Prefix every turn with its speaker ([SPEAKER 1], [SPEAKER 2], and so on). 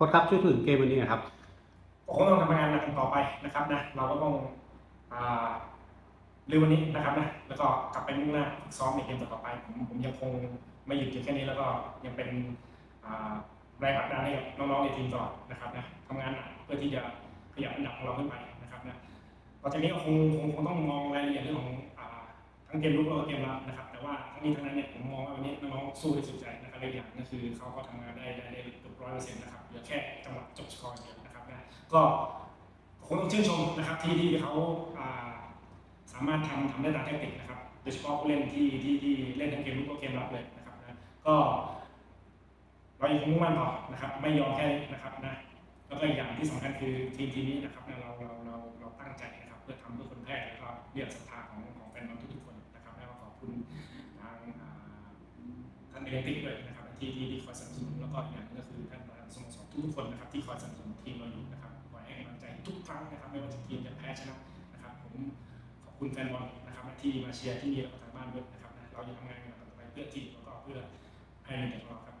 [SPEAKER 1] ค้ชครับช่วยถึงเกมวันนี้นะครับ
[SPEAKER 2] ก็คงต้องทำงานหนักกันต่อไปนะครับนะเราก็ต้องอ่าเร็ววันนี้นะครับนะแล้วก็กลับไปมุ่งหน้าฝึกซ้อมในเกมต่อไปผมผมยังคงไม่หยุดอยู่แค่นี้แล้วก็ยังเป็นอ่าแรงผลักดันให้กับน้องๆในทีมตลอดนะครับนะทำงานหนักเพื่อที่จะขยับอันดับของเราขึ้นไปนะครับนะต่อจากนี้ก็คงคงคงต้องมองรายละเอียดเรื่องของอ่าทั้งเกมรุกแล้วก็เกมรับนะครับ แต่ว่าทั้งนี้ทั้งนั้นเนี่ยผมมองว่าวันนี้น้องๆสู้ด้วยสุดใจนะครับและอีกอย่างก็คือเขาก็ทำงานได้ได้ได้เกือบ ร้อยเปอร์เซ็นต์นะครับเหลือแค่จังหวะจบสกอร์อย่างเดียวนะครับนะก็คงต้องชื่นชมนะครับที่ที่เขาสามารถทำทำได้ตามแทคติกนะครับโดยเฉพาะผู้เล่นที่ที่ที่เล่นทั้งเกมรุกและเกมรับเลยนะครับนะก็เรายังคงมุ่งมั่นต่อนะครับไม่ยอมแค่นี้นะครับนะแล้วก็อีกอย่างที่สำคัญคือทีมทีมนี้นะครับเราเราเราเราตั้งใจนะครับเพื่อทำเพื่อคนแพทย์แล้วก็เรียกศรัทธาของของแฟนบอลทุกๆคนนะครับแล้วก็ขอบคุณทางอ่าท่านเอเลติกด้วยนะครับ ที่ที่ที่คอยสนับสนุนแล้วก็อีกอย่างนึงก็คือท่านประธานสโมสรทุกคนนะครับที่คอยสนับสนุนทีมเราอยู่นะครับคอยให้กำลังใจทุกครั้งนะครับไม่ว่าจะทีมจะแพ้ชนะนะครับผมขอบคุณแฟนบอลนะครับที่มาเชียร์ที่นี่แล้วก็ทางบ้านด้วยนะครับเราจะทำงานกันต่อไปเพื่อทีมแล้วก็เพื่อให้ในเด็กของเราครับ